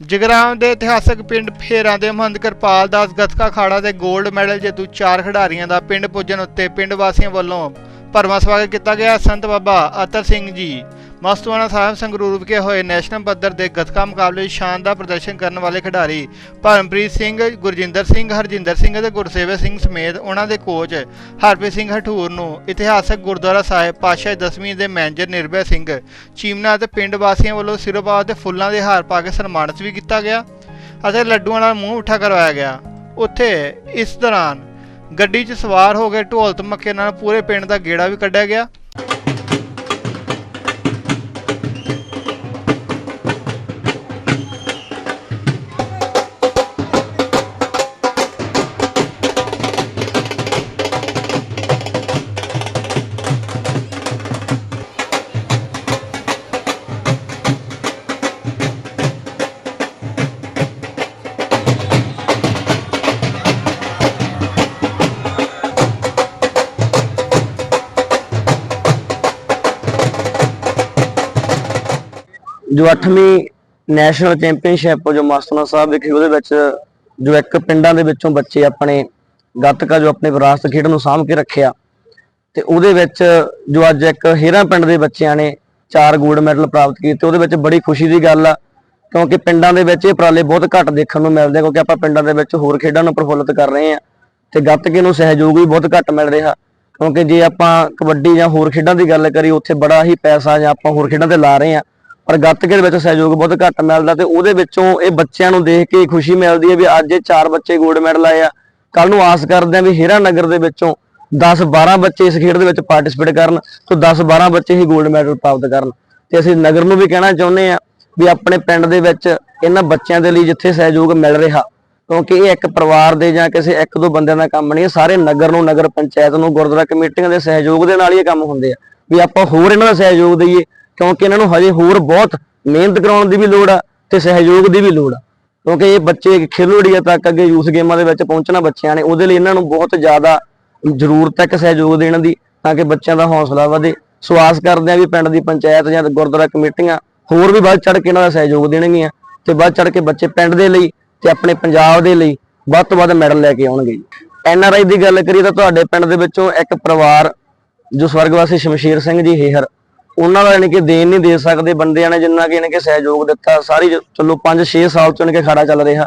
ਜਗਰਾਮ ਦੇ ਇਤਿਹਾਸਕ ਪਿੰਡ ਫੇਰਾਂ ਦੇ ਮਹੰਤ ਕਿਰਪਾਲ ਦਾਸ ਗੱਤਕਾ ਖਾੜਾ ਦੇ 골ਡ ਮੈਡਲ ਜੇਤੂ ਚਾਰ ਖਿਡਾਰੀਆਂ ਦਾ ਪਿੰਡ ਪੁੱਜਣ ਉੱਤੇ ਪਿੰਡ ਵਾਸੀਆਂ ਵੱਲੋਂ ਭਰਵਾਂ ਸਵਾਗਤ ਕੀਤਾ ਗਿਆ। ਸੰਤ ਬਾਬਾ ਅਤਰ ਸਿੰਘ ਜੀ। ਮਸਤੂਆਣਾ ਸਾਹਿਬ ਸੰਗਰੂਰ ਵਿਖੇ ਹੋਏ ਨੈਸ਼ਨਲ ਪੱਧਰ ਦੇ ਗੱਤਕਾ ਮੁਕਾਬਲੇ ਸ਼ਾਨਦਾਰ ਪ੍ਰਦਰਸ਼ਨ ਕਰਨ ਵਾਲੇ ਖਿਡਾਰੀ ਭਰਮਪ੍ਰੀਤ ਸਿੰਘ, ਗੁਰਜਿੰਦਰ ਸਿੰਘ, ਹਰਜਿੰਦਰ ਸਿੰਘ ਅਤੇ ਗੁਰਸੇਵਕ ਸਿੰਘ ਸਮੇਤ ਉਹਨਾਂ ਦੇ ਕੋਚ ਹਰਪ੍ਰੀਤ ਸਿੰਘ ਹਠੂਰ ਨੂੰ ਇਤਿਹਾਸਕ ਗੁਰਦੁਆਰਾ ਸਾਹਿਬ ਪਾਤਸ਼ਾਹੀ ਦਸਵੀਂ ਦੇ ਮੈਨੇਜਰ ਨਿਰਭੈ ਸਿੰਘ, ਚੀਮਨਾ ਅਤੇ ਪਿੰਡ ਵਾਸੀਆਂ ਵੱਲੋਂ ਸਿਰੋਪਾ ਅਤੇ ਫੁੱਲਾਂ ਦੇ ਹਾਰ ਪਾ ਕੇ ਸਨਮਾਨਿਤ ਵੀ ਕੀਤਾ ਗਿਆ ਅਤੇ ਲੱਡੂਆਂ ਨਾਲ ਮੂੰਹ ਮਿੱਠਾ ਕਰਵਾਇਆ ਗਿਆ। ਉੱਥੇ ਇਸ ਦੌਰਾਨ ਗੱਡੀ 'ਚ ਸਵਾਰ ਹੋ ਕੇ ਢੋਲ ਧਮੱਕੇ ਨਾਲ ਪੂਰੇ ਪਿੰਡ ਦਾ ਗੇੜਾ ਵੀ ਕੱਢਿਆ ਗਿਆ। ਜੋ 8ਵੀਂ ਨੈਸ਼ਨਲ ਚੈਂਪੀਅਨਸ਼ਿਪ ਜੋ ਮਾਸਟਰਨਾ ਸਾਹਿਬ ਵਿਖੇ ਉਹਦੇ ਵਿੱਚ ਜੋ ਇੱਕ ਪਿੰਡਾਂ ਦੇ ਵਿੱਚੋਂ ਬੱਚੇ ਆਪਣੇ ਗੱਤਕਾ ਜੋ ਆਪਣੇ ਵਿਰਾਸਤ ਖੇਡ ਨੂੰ ਸਾਂਭ ਕੇ ਰੱਖਿਆ ਤੇ ਉਹਦੇ ਵਿੱਚ ਜੋ ਅੱਜ ਇੱਕ ਹੀਰਾ ਪਿੰਡ ਦੇ ਬੱਚਿਆਂ ਨੇ ਚਾਰ 골ਡ ਮੈਡਲ ਪ੍ਰਾਪਤ ਕੀਤੇ, ਉਹਦੇ ਵਿੱਚ ਬੜੀ ਖੁਸ਼ੀ ਦੀ ਗੱਲ ਆ, ਕਿਉਂਕਿ ਪਿੰਡਾਂ ਦੇ ਵਿੱਚ ਇਹ ਉਪਰਾਲੇ ਬਹੁਤ ਘੱਟ ਦੇਖਣ ਨੂੰ ਮਿਲਦੇ ਆ, ਕਿਉਂਕਿ ਆਪਾਂ ਪਿੰਡਾਂ ਦੇ ਵਿੱਚ ਹੋਰ ਖੇਡਾਂ ਨੂੰ ਪ੍ਰਫੁੱਲਤ ਕਰ ਰਹੇ ਆ ਤੇ ਗੱਤਕੇ ਨੂੰ ਸਹਿਯੋਗ ਵੀ ਬਹੁਤ ਘੱਟ ਮਿਲ ਰਿਹਾ, ਕਿਉਂਕਿ ਜੇ ਆਪਾਂ ਕਬੱਡੀ ਜਾਂ ਹੋਰ ਖੇਡਾਂ ਦੀ ਗੱਲ ਕਰੀਏ, ਉੱਥੇ ਬੜਾ ਹੀ ਪੈਸਾ ਜਾਂ ਆਪਾਂ ਹੋਰ ਖੇਡਾਂ ਤੇ ਲਾ ਰਹੇ ਆ ਪਰ ਗੱਤਕੇ ਦੇ ਵਿੱਚ ਸਹਿਯੋਗ ਬਹੁਤ ਘੱਟ ਮਿਲਦਾ ਤੇ ਉਹਦੇ ਵਿੱਚੋਂ ਇਹ ਬੱਚਿਆਂ ਨੂੰ ਦੇਖ ਕੇ ਖੁਸ਼ੀ ਮਿਲਦੀ ਹੈ ਵੀ ਅੱਜ ਇਹ ਚਾਰ ਬੱਚੇ 골ਡ ਮੈਡਲ ਆਏ ਆ। ਕੱਲ ਨੂੰ ਆਸ ਕਰਦੇ ਆ ਵੀ ਹੀਰਾ ਨਗਰ ਦੇ ਵਿੱਚੋਂ 10 12 ਬੱਚੇ ਇਸ ਖੇਡ ਦੇ ਵਿੱਚ ਪਾਰਟਿਸਿਪੇਟ ਕਰਨ ਤੇ 10 12 ਬੱਚੇ ਹੀ 골ਡ ਮੈਡਲ ਪ੍ਰਾਪਤ ਕਰਨ। ਤੇ ਅਸੀਂ ਨਗਰ ਨੂੰ ਵੀ ਕਹਿਣਾ ਚਾਹੁੰਦੇ ਆ ਵੀ ਆਪਣੇ ਪਿੰਡ ਦੇ ਵਿੱਚ ਇਹਨਾਂ ਬੱਚਿਆਂ ਦੇ ਲਈ ਜਿੱਥੇ ਸਹਿਯੋਗ ਮਿਲ ਰਿਹਾ, ਕਿਉਂਕਿ ਇਹ ਇੱਕ ਪਰਿਵਾਰ ਦੇ ਜਾਂ ਕਿਸੇ ਇੱਕ ਦੋ ਬੰਦਿਆਂ ਦਾ ਕੰਮ ਨਹੀਂ ਸਾਰੇ ਨਗਰ ਨੂੰ, ਨਗਰ ਪੰਚਾਇਤ ਨੂੰ, ਗੁਰਦੁਆਰਾ ਕਮੇਟੀਆਂ ਦੇ ਸਹਿਯੋਗ ਦੇ ਨਾਲ ਹੀ ਇਹ ਕੰਮ ਹੁੰਦੇ ਆ। ਵੀ ਆਪਾਂ ਹੋਰ ਇਹਨਾਂ ਦਾ ਸਹਿਯੋਗ ਦਈਏ ਕਿਉਂਕਿ ਇਹਨਾਂ ਨੂੰ ਹਜੇ ਹੋਰ ਬਹੁਤ ਮਿਹਨਤ ਕਰਾਉਣ ਦੀ ਵੀ ਲੋੜ ਆ ਤੇ ਸਹਿਯੋਗ ਦੀ ਵੀ ਲੋੜ ਆ। ਕਿਉਂਕਿ ਇਹ ਬੱਚੇ ਖੇਲੋੜੀਆਂ ਤੱਕ ਅੱਗੇ ਯੂਥ ਗੇਮਾਂ ਦੇ ਵਿੱਚ ਪਹੁੰਚਣਾ ਬੱਚਿਆਂ ਨੇ, ਉਹਦੇ ਲਈ ਇਹਨਾਂ ਨੂੰ ਬਹੁਤ ਜ਼ਿਆਦਾ ਜ਼ਰੂਰਤ ਹੈ ਕਿ ਸਹਿਯੋਗ ਦੇਣ ਦੀ, ਤਾਂ ਕਿ ਬੱਚਿਆਂ ਦਾ ਹੌਸਲਾ ਵਧੇ। ਸੋ ਆਸ ਕਰਦੇ ਆ ਵੀ ਪਿੰਡ ਦੀ ਪੰਚਾਇਤ ਜਾਂ ਗੁਰਦੁਆਰਾ ਕਮੇਟੀਆਂ ਹੋਰ ਵੀ ਵੱਧ ਚੜ ਕੇ ਇਹਨਾਂ ਦਾ ਸਹਿਯੋਗ ਦੇਣਗੀਆਂ ਤੇ ਵੱਧ ਚੜ ਕੇ ਬੱਚੇ ਪਿੰਡ ਦੇ ਲਈ ਤੇ ਆਪਣੇ ਪੰਜਾਬ ਦੇ ਲਈ ਵੱਧ ਤੋਂ ਵੱਧ ਮੈਡਲ ਲੈ ਕੇ ਆਉਣਗੇ ਐਨ ਆਰ ਆਈ ਦੀ ਗੱਲ ਕਰੀਏ ਤਾਂ ਤੁਹਾਡੇ ਪਿੰਡ ਦੇ ਵਿੱਚੋਂ ਇੱਕ ਪਰਿਵਾਰ ਜੋ ਸਵਰਗਵਾਸੀ ਸ਼ਮਸ਼ੀਰ ਸਿੰਘ ਜੀ ਹੇਹਰ ਉਹਨਾਂ ਦਾ ਯਾਨੀ ਕਿ ਦੇਣ ਨਹੀਂ ਦੇ ਸਕਦੇ ਬੰਦਿਆਂ ਨੇ ਜਿੰਨਾ ਕਿ ਯਾਨੀ ਕਿ ਸਹਿਯੋਗ ਦਿੱਤਾ ਸਾਰੀ ਚਲੋ 5-6 ਸਾਲ ਤੋਂ ਯਾਨੀ ਕਿ ਖੜਾ ਚੱਲ ਰਿਹਾ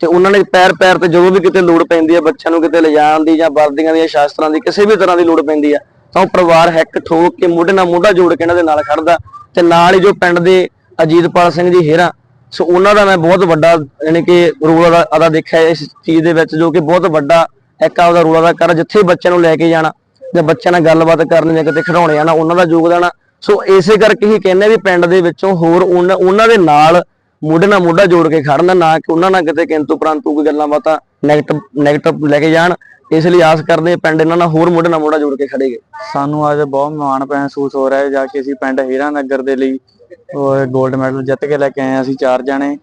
ਤੇ ਉਹਨਾਂ ਨੇ ਪੈਰ ਪੈਰ ਤੇ ਜਦੋਂ ਵੀ ਕਿਤੇ ਲੋੜ ਪੈਂਦੀ ਹੈ ਬੱਚਿਆਂ ਨੂੰ ਕਿਤੇ ਲਿਜਾਣ ਦੀ ਜਾਂ ਵਰਦੀਆਂ ਦੀਆਂ ਸ਼ਾਸਤਰਾਂ ਦੀ ਕਿਸੇ ਵੀ ਤਰ੍ਹਾਂ ਦੀ ਲੋੜ ਪੈਂਦੀ ਹੈ ਤਾਂ ਉਹ ਪਰਿਵਾਰ ਹੈਕ ਠੋਕ ਕੇ ਮੋਢੇ ਨਾਲ ਮੋਢਾ ਜੋੜ ਕੇ ਇਹਨਾਂ ਦੇ ਨਾਲ ਖੜਦਾ ਤੇ ਨਾਲ ਹੀ ਜੋ ਪਿੰਡ ਦੇ ਅਜੀਤਪਾਲ ਸਿੰਘ ਜੀ ਹੇਰਾ, ਸੋ ਉਹਨਾਂ ਦਾ ਮੈਂ ਬਹੁਤ ਵੱਡਾ ਯਾਨੀ ਕਿ ਰੋਲ ਅਦਾ ਦੇਖਿਆ ਇਸ ਚੀਜ਼ ਦੇ ਵਿੱਚ, ਜੋ ਕਿ ਬਹੁਤ ਵੱਡਾ ਇੱਕ ਆਪਦਾ ਰੋਲ ਅਦਾ ਕਰ, ਜਿੱਥੇ ਬੱਚਿਆਂ ਨੂੰ ਲੈ ਕੇ ਜਾਣਾ ਜਾਂ ਬੱਚਿਆਂ ਨਾਲ ਗੱਲਬਾਤ ਕਰਨੀ ਜਾਂ ਕਿਤੇ ਖਿਡਾਉਣੇ ਆਣਾ ਉਹਨਾਂ ਦਾ ਯੋਗਦਾਨ ਆ। ਸੋ ਇਸੇ ਕਰਕੇ ਹੀ ਕਹਿੰਦੇ ਵੀ ਪਿੰਡ ਦੇ ਵਿੱਚੋਂ ਹੋਰ ਉਹਨਾਂ ਦੇ ਨਾਲ ਮੋਢੇ ਨਾਲ ਮੋਢਾ ਜੋੜ ਕੇ ਖੜਨਾ ਨਾ ਕਿ ਉਹਨਾਂ ਨਾਲ ਕਿਤੇ ਕਿੰਤੂ ਪ੍ਰੰਤੂ ਕੋਈ ਗੱਲਾਂ ਬਾਤਾਂ ਨੈਗੇਟਿਵ ਨੈਗੇਟਿਵ ਲੈ ਕੇ ਜਾਣ। ਇਸ ਲਈ ਆਸ ਕਰਦੇ ਹਾਂ ਪਿੰਡ ਇਹਨਾਂ ਨਾਲ ਹੋਰ ਮੋਢੇ ਨਾਲ ਮੋਢਾ ਜੋੜ ਕੇ ਖੜੇਗੇ ਸਾਨੂੰ ਅੱਜ ਬਹੁਤ ਮਾਣ ਮਹਿਸੂਸ ਹੋ ਰਿਹਾ ਹੈ ਜਾ ਕੇ ਅਸੀਂ ਪਿੰਡ ਹੀਰਾ ਨਗਰ ਦੇ ਲਈ 골ਡ ਮੈਡਲ ਜਿੱਤ ਕੇ ਲੈ ਕੇ ਆਏ ਅਸੀਂ ਚਾਰ ਜਣੇ।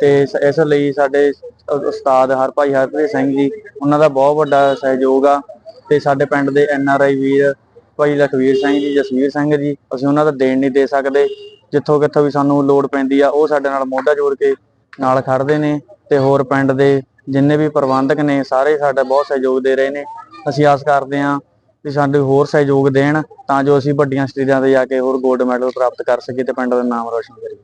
ਤੇ ਇਸ- ਲਈ ਸਾਡੇ ਉ- ਉਸਤਾਦ ਹਰਭਾਈ ਹਰਪ੍ਰੀਤ ਸਿੰਘ ਜੀ, ਉਹਨਾਂ ਦਾ ਬਹੁਤ ਵੱਡਾ ਸਹਿਯੋਗ ਆ। ਤੇ ਸਾਡੇ ਪਿੰਡ ਦੇ ਐਨ ਆਰ ਆਈ ਵੀਰ ਭਾਈ ਲਖਵੀਰ ਸਿੰਘ ਜੀ, ਜਸਵੀਰ ਸਿੰਘ ਜੀ, ਅਸੀਂ ਉਹਨਾਂ ਦਾ ਦੇਣ ਨਹੀਂ ਦੇ ਸਕਦੇ। ਜਿੱਥੋਂ ਕਿੱਥੋਂ ਵੀ ਸਾਨੂੰ ਲੋੜ ਪੈਂਦੀ ਆ, ਉਹ ਸਾਡੇ ਨਾਲ ਮੋਢਾ ਜੋੜ ਕੇ ਨਾਲ ਖੜਦੇ ਨੇ ਤੇ ਹੋਰ ਪਿੰਡ ਦੇ ਜਿੰਨੇ ਵੀ ਪ੍ਰਬੰਧਕ ਨੇ, ਸਾਰੇ ਸਾਡਾ ਬਹੁਤ ਸਹਿਯੋਗ ਦੇ ਰਹੇ ਨੇ। ਅਸੀਂ ਆਸ ਕਰਦੇ ਹਾਂ ਵੀ ਸਾਨੂੰ ਹੋਰ ਸਹਿਯੋਗ ਦੇਣ, ਤਾਂ ਜੋ ਅਸੀਂ ਵੱਡੀਆਂ ਸਟੇਜਾਂ ਤੇ ਜਾ ਕੇ ਹੋਰ 골ਡ ਮੈਡਲ ਪ੍ਰਾਪਤ ਕਰ ਸਕੀਏ ਤੇ ਪਿੰਡ ਦਾ ਨਾਮ ਰੋਸ਼ਨ ਕਰੀਏ।